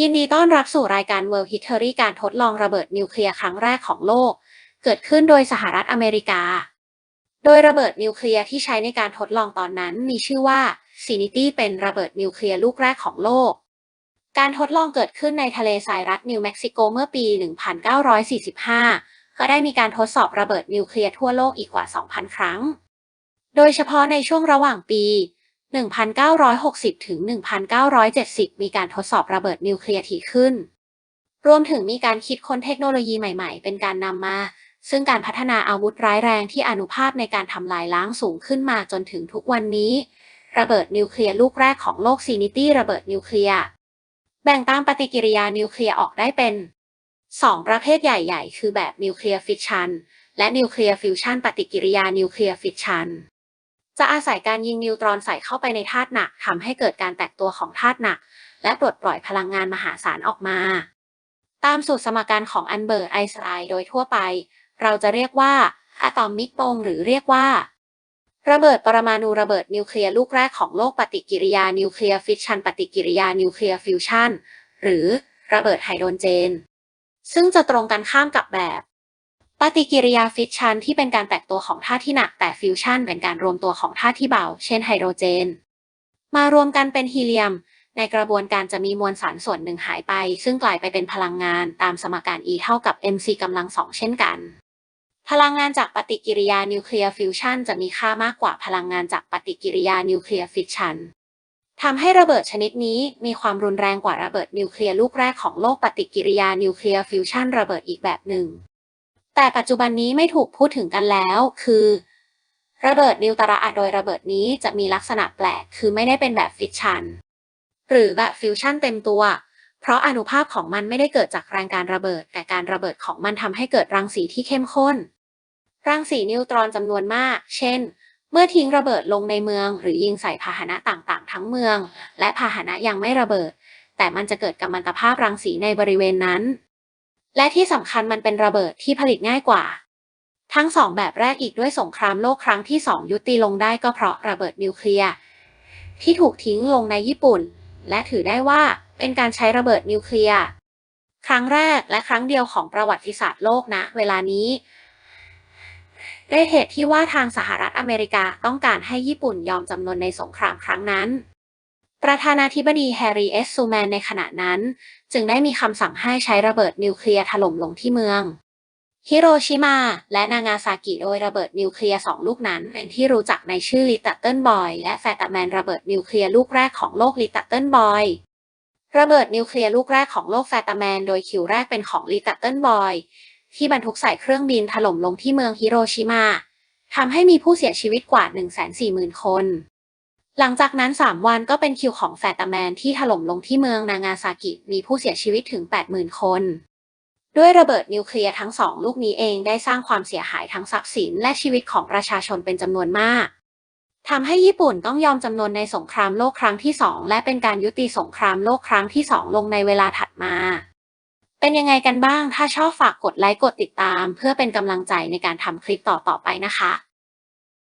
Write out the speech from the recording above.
ยินดีต้อนรับสู่รายการ World History การทดลองระเบิดนิวเคลียร์ครั้งแรกของโลก เกิดขึ้นโดยสหรัฐอเมริกา โดยระเบิดนิวเคลียร์ที่ใช้ในการทดลองตอนนั้นมีชื่อว่า Sinity เป็นระเบิดนิวเคลียร์ลูกแรกของโลก การทดลองเกิดขึ้นในทะเลทรายรัฐนิวเม็กซิโกเมื่อปี 1945 ก็ได้มีการทดสอบระเบิดนิวเคลียร์ทั่วโลกอีกกว่า 2,000 ครั้ง โดยเฉพาะในช่วงระหว่างปี 1960 ถึง 1970 มีการทดสอบระเบิดนิวเคลียร์ถี่ขึ้น รวมถึงมีการคิดค้นเทคโนโลยีใหม่ๆ เป็นการนำมา ซึ่งการพัฒนาอาวุธร้ายแรงที่อนุภาพในการทำลายล้างสูงขึ้นมาจนถึงทุกวันนี้ ระเบิดนิวเคลียร์ลูกแรกของโลกซีนิตี้ระเบิดนิวเคลียร์ แบ่งตามปฏิกิริยานิวเคลียร์ออกได้เป็น 2 ประเภทใหญ่ ๆ คือแบบนิวเคลียร์ฟิชชันและนิวเคลียร์ฟิวชันปฏิกิริยานิวเคลียร์ฟิชชัน จะอาศัยการยิงนิวตรอนใส่เข้าไปในธาตุหนักทำให้เกิดการแตกตัวของธาตุหนัก และปลดปล่อยพลังงานมหาศาลออกมา ตามสูตรสมการของอันเบิร์ตไอน์สไตน์โดยทั่วไป เราจะเรียกว่าอะตอมมิกบงหรือเรียกว่า ระเบิดปรมาณูระเบิดนิวเคลียร์ลูกแรกของโลกปฏิกิริยานิวเคลียร์ฟิชชันปฏิกิริยานิวเคลียร์ฟิวชันหรือระเบิดไฮโดรเจน ซึ่งจะตรงกันข้ามกับแบบ ปฏิกิริยาฟิชชันที่เป็นการแตกตัวของธาตุที่หนักแต่ฟิวชันเป็นการรวมตัวของธาตุที่เบา เช่นไฮโดรเจน มารวมกันเป็นฮีเลียม ในกระบวนการจะมีมวลสารส่วนหนึ่งหายไป ซึ่งกลายไปเป็นพลังงานตามสมการ E เท่ากับ mc กำลังสองเช่นกัน พลังงานจากปฏิกิริยานิวเคลียร์ฟิวชันจะมีค่ามากกว่าพลังงานจากปฏิกิริยานิวเคลียร์ฟิชชันทำให้ระเบิดชนิดนี้มีความรุนแรงกว่าระเบิดนิวเคลียร์ลูกแรกของโลกปฏิกิริยานิวเคลียร์ฟิวชันระเบิดอีกแบบหนึ่ง แต่ปัจจุบันนี้ไม่ถูกพูดถึงกันแล้ว คือ ระเบิดนิวตระอะโดยระเบิดนี้จะมีลักษณะแปลก คือไม่ได้เป็นแบบฟิชชัน หรือแบบฟิวชันเต็มตัว เพราะอนุภาพของมันไม่ได้เกิดจากแรงการระเบิด แต่การระเบิดของมันทำให้เกิดรังสีที่เข้มข้น รังสีนิวตรอนจำนวนมาก เช่น เมื่อทิ้งระเบิดลงในเมือง หรือยิงใส่พาหนะต่างๆ ทั้งเมือง และพาหนะยังไม่ระเบิด แต่มันจะเกิดกัมมันตภาพรังสีในบริเวณนั้น และที่สำคัญมันเป็นระเบิดที่ผลิตง่ายกว่า ทั้งสองแบบแรกอีกด้วยสงครามโลกครั้งที่สองยุติลงได้ก็เพราะระเบิดนิวเคลียร์ที่ถูกทิ้งลงในญี่ปุ่น และถือได้ว่าเป็นการใช้ระเบิดนิวเคลียร์ครั้งแรกและครั้งเดียวของประวัติศาสตร์โลกนะ เวลานี้ด้วยเหตุที่ว่าทางสหรัฐอเมริกาต้องการให้ญี่ปุ่นยอมจำนนในสงครามครั้งนั้น ประธานาธิบดีแฮร์รี่เอสซูแมนในขณะนั้น จึงได้มีคำสั่งให้ใช้ระเบิดนิวเคลียร์ถล่มลงที่เมืองฮิโรชิมาและนางาซากิโดยระเบิดนิวเคลียร์สองลูกนั้นเป็นที่รู้จักในชื่อลิตเติ้ลบอยและแฟตแมนระเบิดนิวเคลียร์ลูกแรกของโลกลิตเติ้ลบอยระเบิดนิวเคลียร์ลูกแรกของโลกแฟตแมนโดยคิวแรกเป็นของลิตเติ้ลบอยที่บรรทุกใส่เครื่องบินถล่มลงที่เมืองฮิโรชิมาทำให้มีผู้เสียชีวิตกว่า 140,000 คน หลังจากนั้น 3 วันก็เป็นคิวของแฟตแมนที่ถล่มลงที่เมืองนางาซากิ มีผู้เสียชีวิตถึง 80,000 คน ด้วยระเบิดนิวเคลียร์ทั้งสองลูกนี้เองได้สร้างความเสียหายทั้งทรัพย์สินและชีวิตของประชาชนเป็นจำนวนมากทำให้ญี่ปุ่นต้องยอมจำนนในสงครามโลกครั้งที่สองและเป็นการยุติสงครามโลกครั้งที่สองลงในเวลาถัดมา เป็นยังไงกันบ้าง ถ้าชอบฝากกดไลค์กดติดตาม เพื่อเป็นกำลังใจในการทำคลิปต่อๆไปนะคะ